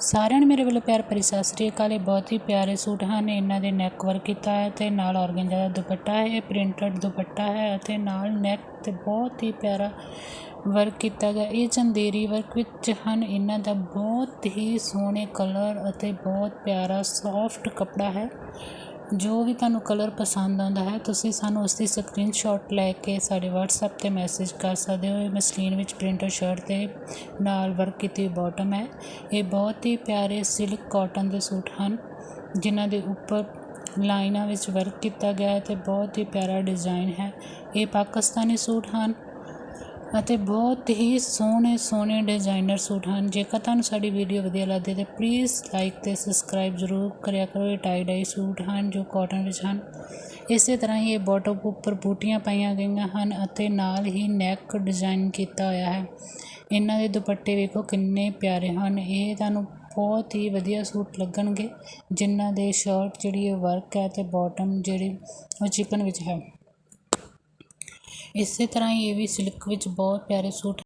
ਸਾਰਿਆਂ ਨੂੰ ਮੇਰੇ ਵੱਲੋਂ ਪਿਆਰ ਭਰੀ ਸਤਿ ਸ੍ਰੀ ਅਕਾਲ। ਇਹ ਬਹੁਤ ਹੀ ਪਿਆਰੇ ਸੂਟ ਹਨ। ਇਹਨਾਂ ਦੇ ਨੈਕ ਵਰਕ ਕੀਤਾ ਹੈ ਤੇ ਨਾਲ ਔਰਗੰਜਾ ਦਾ ਦੁਪੱਟਾ ਹੈ, ਇਹ ਪ੍ਰਿੰਟਡ ਦੁਪੱਟਾ ਹੈ ਅਤੇ ਨਾਲ ਨੈਕ ਤੇ ਬਹੁਤ ਹੀ ਪਿਆਰਾ ਵਰਕ ਕੀਤਾ ਗਿਆ। ਇਹ ਚੰਦੇਰੀ ਵਰਕ ਵਿੱਚ ਹਨ। ਇਹਨਾਂ ਦਾ ਬਹੁਤ ਹੀ ਸੋਹਣੇ ਕਲਰ ਅਤੇ ਬਹੁਤ ਪਿਆਰਾ ਸੌਫਟ ਕੱਪੜਾ ਹੈ। ਜੋ ਵੀ ਤੁਹਾਨੂੰ ਕਲਰ ਪਸੰਦ ਆਉਂਦਾ ਹੈ, ਤੁਸੀਂ ਸਾਨੂੰ ਉਸਦੀ ਸਕਰੀਨਸ਼ੋਟ ਲੈ ਕੇ ਸਾਡੇ ਵਟਸਐਪ ਤੇ ਮੈਸੇਜ ਕਰ ਸਕਦੇ ਹੋ। ਇਹ ਮਸਲੀਨ ਵਿੱਚ ਪ੍ਰਿੰਟਡ ਸ਼ਰਟ ਦੇ ਨਾਲ ਵਰਕ ਕੀਤੀ ਹੋਈ ਬੋਟਮ ਹੈ। ਇਹ ਬਹੁਤ ਹੀ ਪਿਆਰੇ ਸਿਲਕ ਕਾਟਨ ਦੇ ਸੂਟ ਹਨ, ਜਿਨ੍ਹਾਂ ਦੇ ਉੱਪਰ ਲਾਈਨਾਂ ਵਿੱਚ ਵਰਕ ਕੀਤਾ ਗਿਆ ਹੈ ਅਤੇ ਬਹੁਤ ਹੀ ਪਿਆਰਾ ਡਿਜ਼ਾਇਨ ਹੈ। ਇਹ ਪਾਕਿਸਤਾਨੀ ਸੂਟ ਹਨ। ਅਤੇ ਬਹੁਤ ਹੀ ਸੋਹਣੇ ਸੋਹਣੇ ਡਿਜ਼ਾਇਨਰ ਸੂਟ ਹਨ। ਜੇਕਰ ਤੁਹਾਨੂੰ ਸਾਡੀ ਵੀਡੀਓ ਵਧੀਆ ਲੱਗਦੀ ਹੈ ਤਾਂ ਪਲੀਜ਼ ਲਾਈਕ ਅਤੇ ਸਬਸਕ੍ਰਾਈਬ ਜ਼ਰੂਰ ਕਰਿਆ ਕਰੋ। ਇਹ ਟਾਈ ਡਾਈ ਸੂਟ ਹਨ ਜੋ ਕਾਟਨ ਵਿੱਚ ਹਨ। ਇਸੇ ਤਰ੍ਹਾਂ ਹੀ ਇਹ ਬਾਟਮ ਉੱਪਰ ਬੂਟੀਆਂ ਪਾਈਆਂ ਗਈਆਂ ਹਨ ਅਤੇ ਨਾਲ ਹੀ ਨੈਕ ਡਿਜ਼ਾਈਨ ਕੀਤਾ ਹੋਇਆ ਹੈ। ਇਹਨਾਂ ਦੇ ਦੁਪੱਟੇ ਵੇਖੋ ਕਿੰਨੇ ਪਿਆਰੇ ਹਨ। ਇਹ ਤੁਹਾਨੂੰ ਬਹੁਤ ਹੀ ਵਧੀਆ ਸੂਟ ਲੱਗਣਗੇ, ਜਿਨ੍ਹਾਂ ਦੇ ਸ਼ਰਟ ਜਿਹੜੀ ਇਹ ਵਰਕ ਹੈ ਅਤੇ ਬਾਟਮ ਜਿਹੜੀ ਉਹ ਚਿਕਨ ਵਿੱਚ ਹੈ। ਇਸੇ ਤਰ੍ਹਾਂ ਹੀ ਇਹ ਵੀ ਸਿਲਕ ਵਿੱਚ ਬਹੁਤ ਪਿਆਰੇ ਸੂਟ